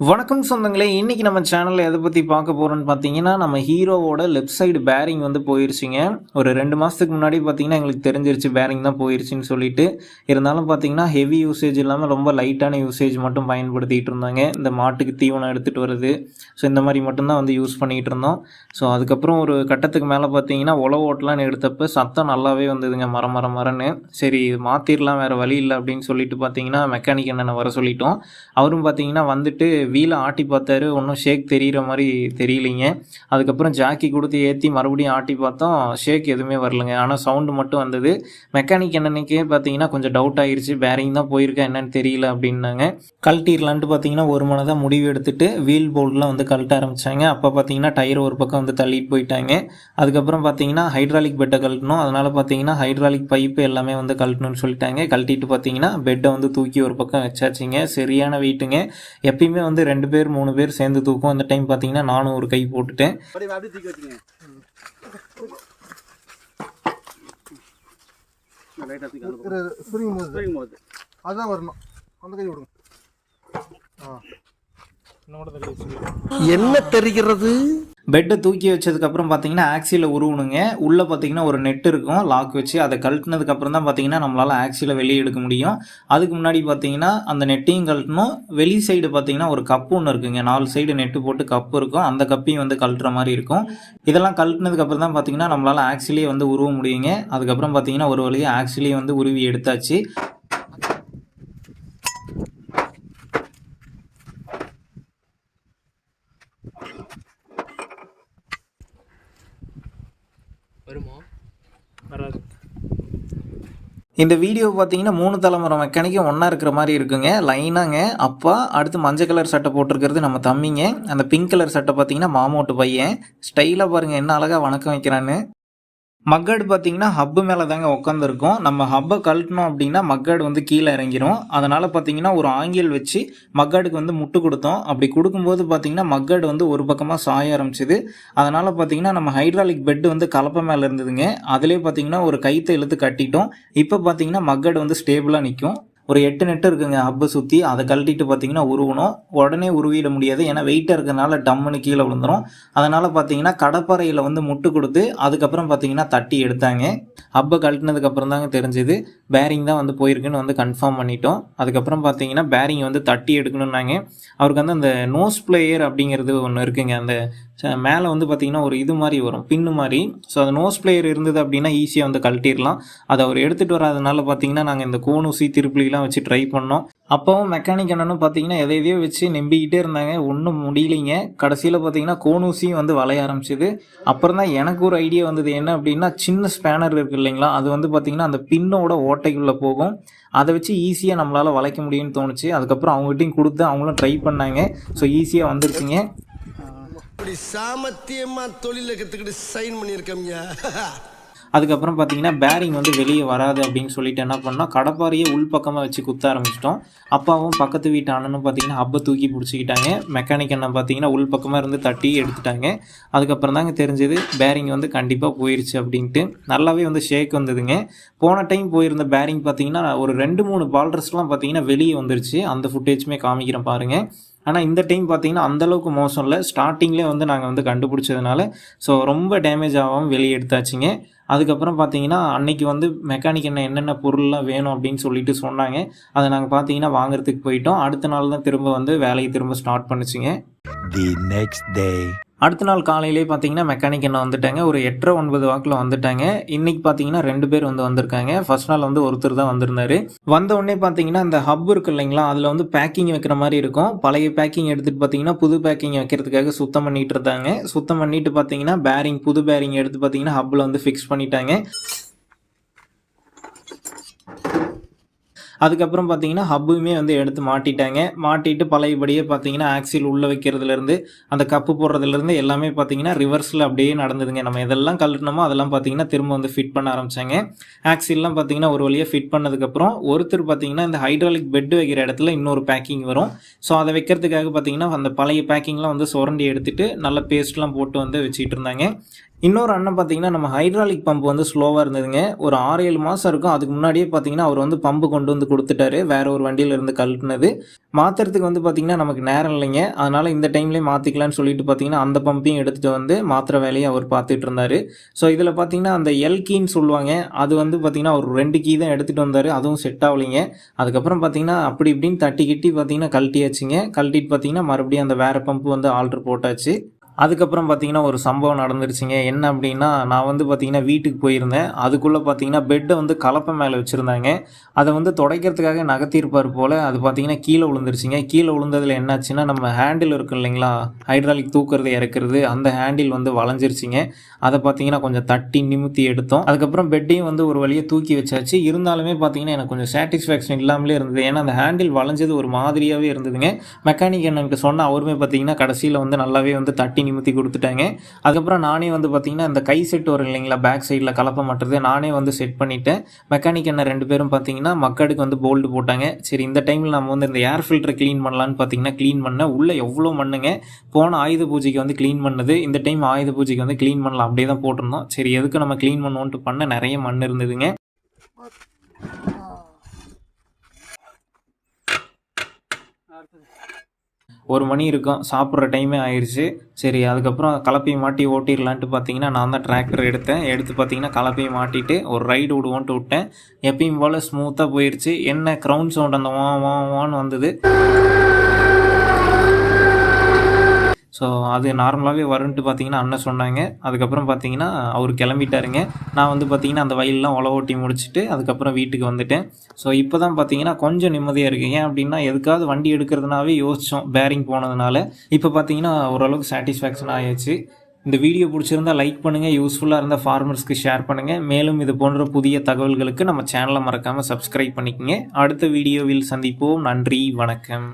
வணக்கம் சொந்தங்களே இன்றைக்கி நம்ம சேனலில் எதை பற்றி பார்க்க போகிறோம்னு பார்த்தீங்கன்னா நம்ம ஹீரோவோட லெஃப்ட் சைடு பேரிங் வந்து போயிருச்சுங்க. ஒரு ரெண்டு மாதத்துக்கு முன்னாடி பார்த்தீங்கன்னா எங்களுக்கு தெரிஞ்சிருச்சு பேரிங் தான் போயிருச்சுன்னு சொல்லிட்டு. இருந்தாலும் பார்த்தீங்கன்னா ஹெவி யூசேஜ் இல்லாமல் ரொம்ப லைட்டான யூசேஜ் மட்டும் பயன்படுத்திகிட்டு இருந்தாங்க. இந்த மாட்டுக்கு தீவனம் எடுத்துகிட்டு வருது ஸோ இந்த மாதிரி மட்டும்தான் வந்து யூஸ் பண்ணிகிட்டு இருந்தோம். ஸோ அதுக்கப்புறம் ஒரு கட்டத்துக்கு மேலே பார்த்தீங்கன்னா உல ஓட்டலான்னு எடுத்தப்போ சத்தம் நல்லாவே வந்ததுங்க மரம் மர மரன்னு. சரி இது மாற்றிடலாம் வேறு வழி இல்லை அப்படின்னு சொல்லிட்டு பார்த்தீங்கன்னா மெக்கானிக் என்னென்ன வர சொல்லிட்டோம். அவரும் பார்த்தீங்கன்னா வந்துட்டு வீலை ஆட்டி பார்த்தாரு. ஒன்றும் ஷேக் தெரிகிற மாதிரி தெரியலிங்க. அதுக்கப்புறம் ஜாக்கி கொடுத்து ஏற்றி மறுபடியும் ஆட்டி பார்த்தோம். ஷேக் எதுவுமே வரலங்க. ஆனால் சவுண்டு மட்டும் வந்தது. மெக்கானிக் என்னன்னைக்கே பார்த்தீங்கன்னா கொஞ்சம் டவுட் ஆயிடுச்சு பேரிங் தான் போயிருக்கா என்னன்னு தெரியல அப்படின்னாங்க. கழட்டிடலான்ட்டு பார்த்தீங்கன்னா ஒரு மனதாக முடிவு எடுத்துட்டு வீல் போல்டெலாம் வந்து கழட்ட ஆரம்பிச்சாங்க. அப்போ பார்த்தீங்கன்னா டயர் ஒரு பக்கம் வந்து தள்ளிட்டு போயிட்டாங்க. அதுக்கப்புறம் பார்த்தீங்கன்னா ஹைட்ராலிக் பெட்டை கழட்டணும். அதனால் பார்த்தீங்கன்னா ஹைட்ராலிக் பைப்பு எல்லாமே வந்து கழட்டணும்னு சொல்லிட்டாங்க. கழட்டிட்டு பார்த்தீங்கன்னா பெட்டை வந்து தூக்கி ஒரு பக்கம் வச்சாச்சுங்க. சரியான வெயிட்டுங்க எப்பயுமே வந்து ரெண்டு பேர் மூணு பேர் சேர்ந்து தூக்கும். அந்த டைம் பார்த்தீங்கன்னா நானும் ஒரு கை போட்டுட்டேன். அதுதான் வரணும். அந்த கை விடுங்க. ஆ. என்ன தெரிகிறது? பெட்டை தூக்கி வச்சதுக்கப்புறம் பார்த்தீங்கன்னா ஆக்சியில் உருவணுங்க. உள்ளே பார்த்தீங்கன்னா ஒரு நெட் இருக்கும். லாக் வச்சு அதை கழட்டினதுக்கப்புறம் தான் பார்த்தீங்கன்னா நம்மளால் ஆக்சியில் வெளியே எடுக்க முடியும். அதுக்கு முன்னாடி பார்த்தீங்கன்னா அந்த நெட்டையும் கழட்டணும். வெளி சைடு பார்த்தீங்கன்னா ஒரு கப்பு ஒன்று இருக்குங்க. நாலு சைடு நெட்டு போட்டு கப்பு இருக்கும். அந்த கப்பையும் வந்து கழட்டுற மாதிரி இருக்கும். இதெல்லாம் கழட்டினதுக்கப்புறம் தான் பார்த்தீங்கன்னா நம்மளால் ஆக்சிலே வந்து உருவ முடியுங்க. அதுக்கப்புறம் பார்த்தீங்கன்னா ஒரு வழியாக ஆக்சிலேயே வந்து உருவி எடுத்தாச்சு. இந்த வீடியோ பார்த்தீங்கன்னா மூணு தலைமுறை மெக்கானிக்கும் ஒன்றா இருக்கிற மாதிரி இருக்குங்க. லைனாங்க. அப்பா அடுத்து மஞ்சள் கலர் சட்டை போட்டிருக்கிறது நம்ம தம்பிங்க. அந்த பிங்க் கலர் சட்டை பார்த்தீங்கன்னா மாமோட்டு பையன். ஸ்டைலாக பாருங்கள் என்ன அழகாக வணக்கம் வைக்கிறான்னு. மக்காடு பார்த்தீங்கன்னா ஹப்பு மேலே தாங்க உட்காந்துருக்கும் நம்ம ஹப்பை கழட்டினோம் அப்படின்னா மக்காடு வந்து கீழே இறங்கிரும். அதனால் பார்த்தீங்கன்னா ஒரு ஆங்கில் வச்சு மக்காடுக்கு வந்து முட்டு கொடுத்தோம். அப்படி கொடுக்கும்போது பார்த்தீங்கன்னா மக்காடு வந்து ஒரு பக்கமாக சாய ஆரம்பிச்சிது. அதனால் பார்த்தீங்கன்னா நம்ம ஹைட்ராலிக் பெட் வந்து கலப்பை மேலே இருந்ததுங்க. அதிலே பார்த்தீங்கன்னா ஒரு கைத்தை இழுத்து கட்டிட்டோம். இப்போ பார்த்தீங்கன்னா மக்காடு வந்து ஸ்டேபிளாக நிற்கும் ஒரு எட்டு நெட்டு இருக்குங்க ஹப்பை சுற்றி அதை கழட்டிட்டு பார்த்தீங்கன்னா உருவணும் உடனே உருவிட முடியாது. ஏன்னா வெயிட்டாக இருக்கிறதுனால டம்முன்னு கீழே விழுந்துரும். அதனால் பார்த்தீங்கன்னா கடப்பாறையில் வந்து முட்டு கொடுத்து அதுக்கப்புறம் பார்த்தீங்கன்னா தட்டி எடுத்தாங்க. ஹப்பை கழட்டினதுக்கப்புறம் தாங்க தெரிஞ்சது. பேரிங் தான் வந்து போயிருக்குன்னு வந்து கன்ஃபார்ம் பண்ணிட்டோம். அதுக்கப்புறம் பார்த்தீங்கன்னா பேரிங் வந்து தட்டி எடுக்கணும்னாங்க. அவருக்கு வந்து அந்த நோஸ் பிளேயர் அப்படிங்கிறது ஒன்று இருக்குங்க. அந்த மேலே வந்து பார்த்திங்கன்னா ஒரு இது மாதிரி வரும் பின்னு மாதிரி. ஸோ அது நோஸ் பிளேயர் இருந்தது அப்படின்னா ஈஸியாக வந்து கழட்டிடலாம் அதை அவர் எடுத்துகிட்டு வராதனால பார்த்தீங்கன்னா நாங்கள் இந்த கோனூசி திருப்பிலாம் வச்சு ட்ரை பண்ணோம். அப்போவும் மெக்கானிக் என்னன்னு பார்த்தீங்கன்னா எதை எதையோ வச்சு நம்பிக்கிட்டே இருந்தாங்க. ஒன்றும் முடியலைங்க. கடைசியில் பார்த்தீங்கன்னா கோனூசியும் வந்து வளைய ஆரம்பிச்சிது. அப்புறம் தான் எனக்கு ஒரு ஐடியா வந்தது என்ன அப்படின்னா சின்ன ஸ்பேனர் இருக்குது இல்லைங்களா? அது வந்து பார்த்திங்கன்னா அந்த பின்னோட ஓட்டைக்குள்ளே போகும். அதை வச்சு ஈஸியாக நம்மளால் வளைக்க முடியும்னு தோணுச்சு. அதுக்கப்புறம் அவங்ககிட்டையும் கொடுத்து அவங்களும் ட்ரை பண்ணாங்க. ஸோ ஈஸியாக வந்துருச்சுங்க அப்படி சாமத்தியமா தொழில கத்துக்கிட்டு சைன் பண்ணியிருக்கோம்யா. அதுக்கப்புறம் பார்த்தீங்கன்னா பேரிங் வந்து வெளியே வராது அப்படின்னு சொல்லிட்டு என்ன பண்ணோம்? கடப்பாரியை உள்பக்கமாக வச்சு குத்த ஆரம்பிச்சிட்டோம். அப்பாவும் பக்கத்து வீட்டு அண்ணனும் பார்த்தீங்கன்னா அப்போ தூக்கி பிடிச்சிக்கிட்டாங்க. மெக்கானிக் அண்ணன் பார்த்தீங்கன்னா உள் பக்கமாக இருந்து தட்டி எடுத்துட்டாங்க. அதுக்கப்புறம் தாங்க தெரிஞ்சது பேரிங் வந்து கண்டிப்பாக போயிருச்சு அப்படின்ட்டு. நல்லாவே வந்து ஷேக் வந்ததுங்க. போன டைம் போயிருந்த பேரிங் பார்த்தீங்கன்னா ஒரு ரெண்டு மூணு பால்டர்ஸ்லாம் பார்த்தீங்கன்னா வெளியே வந்துருச்சு. அந்த ஃபுட்டேஜுமே காமிக்கிறேன் பாருங்கள் ஆனால் இந்த டைம் பார்த்தீங்கன்னா அந்தளவுக்கு மோசம் இல்லை. ஸ்டார்டிங்லேயே வந்து நாங்கள் வந்து கண்டுபிடிச்சதுனால ஸோ ரொம்ப டேமேஜ் ஆகாமல் வெளியே எடுத்தாச்சுங்க. அதுக்கப்புறம் பார்த்தீங்கன்னா அன்னைக்கு வந்து மெக்கானிக் என்ன என்னென்ன பொருள்லாம் வேணும் அப்படின்னு சொல்லிட்டு சொன்னாங்க. அதை நாங்கள் பார்த்தீங்கன்னா வாங்குறதுக்கு போயிட்டோம். அடுத்த நாள் தான் திரும்ப வந்து வேலையை திரும்ப ஸ்டார்ட் பண்ணுச்சுங்க. தி நெக்ஸ்ட் டே அடுத்த நாள் காலையிலே பார்த்தீங்கன்னா மெக்கானிக் என்ன வந்துட்டாங்க? ஒரு எட்டரை ஒன்பது வாக்கில் வந்துட்டாங்க. இன்னைக்கு பார்த்தீங்கன்னா ரெண்டு பேர் வந்து வந்திருக்காங்க. ஃபர்ஸ்ட் நாள் வந்து ஒருத்தர் தான் வந்திருந்தாரு. வந்த உடனே பார்த்தீங்கன்னா அந்த ஹப் இருக்கு இல்லைங்களா? அதில் வந்து பேக்கிங் வைக்கிற மாதிரி இருக்கும். பழைய பேக்கிங் எடுத்துகிட்டு பார்த்தீங்கன்னா புது பேக்கிங் வைக்கிறதுக்காக சுத்தம் பண்ணிட்டு இருந்தாங்க. சுத்தம் பண்ணிட்டு பார்த்தீங்கன்னா பேரிங் புது பேரிங் எடுத்து பார்த்தீங்கன்னா ஹப்பில் வந்து ஃபிக்ஸ் பண்ணிட்டாங்க. அதுக்கப்புறம் பார்த்தீங்கன்னா ஹப்புமே வந்து எடுத்து மாட்டிட்டாங்க. மாட்டிட்டு பழையபடியே பார்த்தீங்கன்னா ஆக்சில் உள்ளே வைக்கிறதுலேருந்து அந்த கப்பு போடுறதுலேருந்து எல்லாமே பார்த்தீங்கன்னா ரிவர்ஸில் அப்படியே நடந்ததுங்க. நம்ம எதெல்லாம் கழட்டினோமோ அதெல்லாம் பார்த்தீங்கன்னா திரும்ப வந்து ஃபிட் பண்ண ஆரம்பித்தாங்க ஆக்சில்லாம் பார்த்தீங்கன்னா ஒரு வழியாக ஃபிட் பண்ணதுக்கப்புறம் ஒருத்தர் பார்த்தீங்கன்னா இந்த ஹைட்ராலிக் பெட் வைக்கிற இடத்துல இன்னொரு பேக்கிங் வரும். ஸோ அதை வைக்கிறதுக்காக பார்த்தீங்கன்னா அந்த பழைய பேக்கிங்லாம் வந்து சுரண்டி எடுத்துகிட்டு நல்ல பேஸ்ட்லாம் போட்டு வந்து வச்சுக்கிட்டு இருந்தாங்க. இன்னொரு அண்ணன் பார்த்தீங்கன்னா நம்ம ஹைட்ராலிக் பம்ப் வந்து ஸ்லோவாக இருந்ததுங்க. ஒரு ஆறு ஏழு மாதம் இருக்கும். அதுக்கு முன்னாடியே பார்த்தீங்கன்னா அவர் வந்து பம்பு கொண்டு வந்து கொடுத்துட்டாரு. வேற ஒரு வண்டியில இருந்து கழட்டினது. மாற்றுறதுக்கு வந்து பார்த்தீங்கன்னா நமக்கு நேரம் இல்லைங்க. அதனால் இந்த டைம்லேயே மாற்றிக்கலான்னு சொல்லிட்டு பார்த்தீங்கன்னா அந்த பம்பையும் எடுத்துகிட்டு வந்து மாத்திர வேலையை அவர் பார்த்துட்டு இருந்தார். ஸோ இதில் பார்த்தீங்கன்னா அந்த எல் கீன்னு சொல்லுவாங்க. அது வந்து பார்த்தீங்கன்னா ஒரு ரெண்டு கீ தான் எடுத்துகிட்டு வந்தார். அதுவும் செட் ஆகலைங்க. அதுக்கப்புறம் பார்த்தீங்கன்னா அப்படி இப்படின்னு தட்டி கிட்டி பார்த்தீங்கன்னா கழட்டியாச்சுங்க. கழட்டிட்டு பார்த்தீங்கன்னா மறுபடியும் அந்த வேறு பம்பு வந்து ஆல்ட்ரு போட்டாச்சு. அதுக்கப்புறம் பார்த்தீங்கன்னா ஒரு சம்பவம் நடந்துருச்சுங்க. என்ன அப்படின்னா நான் வந்து பார்த்தீங்கன்னா வீட்டுக்கு போயிருந்தேன். அதுக்குள்ளே பார்த்தீங்கன்னா பெட்டை வந்து கலப்பை மேலே வச்சுருந்தாங்க. அதை வந்து துடைக்கிறதுக்காக நகர்த்தியிருப்பார் போல். அது பார்த்தீங்கன்னா கீழே விழுந்துருச்சுங்க. கீழே விழுந்ததில் என்னாச்சுன்னா நம்ம ஹேண்டில் இருக்கும் இல்லைங்களா? ஹைட்ராலிக் தூக்குறது இறக்குறது அந்த ஹேண்டில் வந்து வளைஞ்சிருச்சுங்க. அதை பார்த்தீங்கன்னா கொஞ்சம் தட்டி நிமித்தி எடுத்தோம். அதுக்கப்புறம் பெட்டையும் வந்து ஒரு வழியை தூக்கி வச்சாச்சு. இருந்தாலுமே பார்த்தீங்கன்னா எனக்கு கொஞ்சம் சாட்டிஸ்ஃபேக்ஷன் இல்லாமலே இருந்தது. ஏன்னா அந்த ஹேண்டில் வளைஞ்சது ஒரு மாதிரியாகவே இருந்ததுங்க. மெக்கானிக் எனக்கு சொன்ன அவருமே பார்த்தீங்கன்னா கடைசியில் வந்து நல்லாவே வந்து தட்டி நிமித்தி கொடுத்துட்டாங்க. அதுக்கப்புறம் நானே வந்து பார்த்தீங்கன்னா இந்த கை செட் வரும் இல்லைங்களா பேக் சைடில் கலப்ப மாட்டுறது நானே வந்து செட் பண்ணிட்டேன். மெக்கானிக் என்ன ரெண்டு பேரும் பார்த்தீங்கன்னா மக்களுக்கு வந்து போல்டு போட்டாங்க. சரி இந்த டைமில் நம்ம வந்து இந்த ஏர் ஃபில்டரை க்ளீன் பண்ணலான்னு பார்த்தீங்கன்னா க்ளீன் பண்ண உள்ளே எவ்வளோ மண்ணுங்க? போன ஆயுத பூஜைக்கு வந்து க்ளீன் பண்ணது. இந்த டைம் ஆயுத பூஜைக்கு வந்து க்ளீன் பண்ணலாம் அப்படியே தான் போட்டிருந்தோம். சரி எதுக்கு நம்ம க்ளீன் பண்ணுவோன்ட்டு பண்ண நிறைய மண் இருந்ததுங்க. ஒரு மணி இருக்கும் சாப்பிட்ற டைமே ஆயிடுச்சு சரி அதுக்கப்புறம் கலப்பையை மாட்டி ஓட்டிடலான்ட்டு பார்த்தீங்கன்னா நான் தான் டிராக்டர் எடுத்தேன். எடுத்து பார்த்தீங்கன்னா கலப்பையை மாட்டிட்டு ஒரு ரைடு விடுவோன்ட்டு விட்டேன். எப்பயும் போல் ஸ்மூத்தாக போயிடுச்சு என்ன க்ரௌண்ட் சவுண்ட் அந்த வா வா வான்னு வந்தது. ஸோ அது நார்மலாகவே வரும்ன்ட்டு பார்த்தீங்கன்னா அண்ணன் சொன்னாங்க. அதுக்கப்புறம் பார்த்தீங்கன்னா அவர் கிளம்பிட்டாருங்க. நான் வந்து பார்த்தீங்கன்னா அந்த வயல்லாம் உழவு ஓட்டி முடிச்சுட்டு அதுக்கப்புறம் வீட்டுக்கு வந்துட்டேன். ஸோ இப்போ தான் பார்த்தீங்கன்னா கொஞ்சம் நிம்மதியாக இருக்குது ஏன் அப்படின்னா எதுக்காவது வண்டி எடுக்கிறதுனாவே யோசித்தோம் பேரிங் போனதுனால. இப்போ பார்த்தீங்கன்னா ஓரளவுக்கு சாட்டிஸ்ஃபேக்ஷன் ஆயிடுச்சு இந்த வீடியோ பிடிச்சிருந்தா லைக் பண்ணுங்கள் யூஸ்ஃபுல்லாக இருந்தால் ஃபார்மர்ஸ்க்கு ஷேர் பண்ணுங்கள் மேலும் இது போன்ற புதிய தகவல்களுக்கு நம்ம சேனலை மறக்காமல் சப்ஸ்கிரைப் பண்ணிக்கங்க. அடுத்த வீடியோவில் சந்திப்போம். நன்றி வணக்கம்.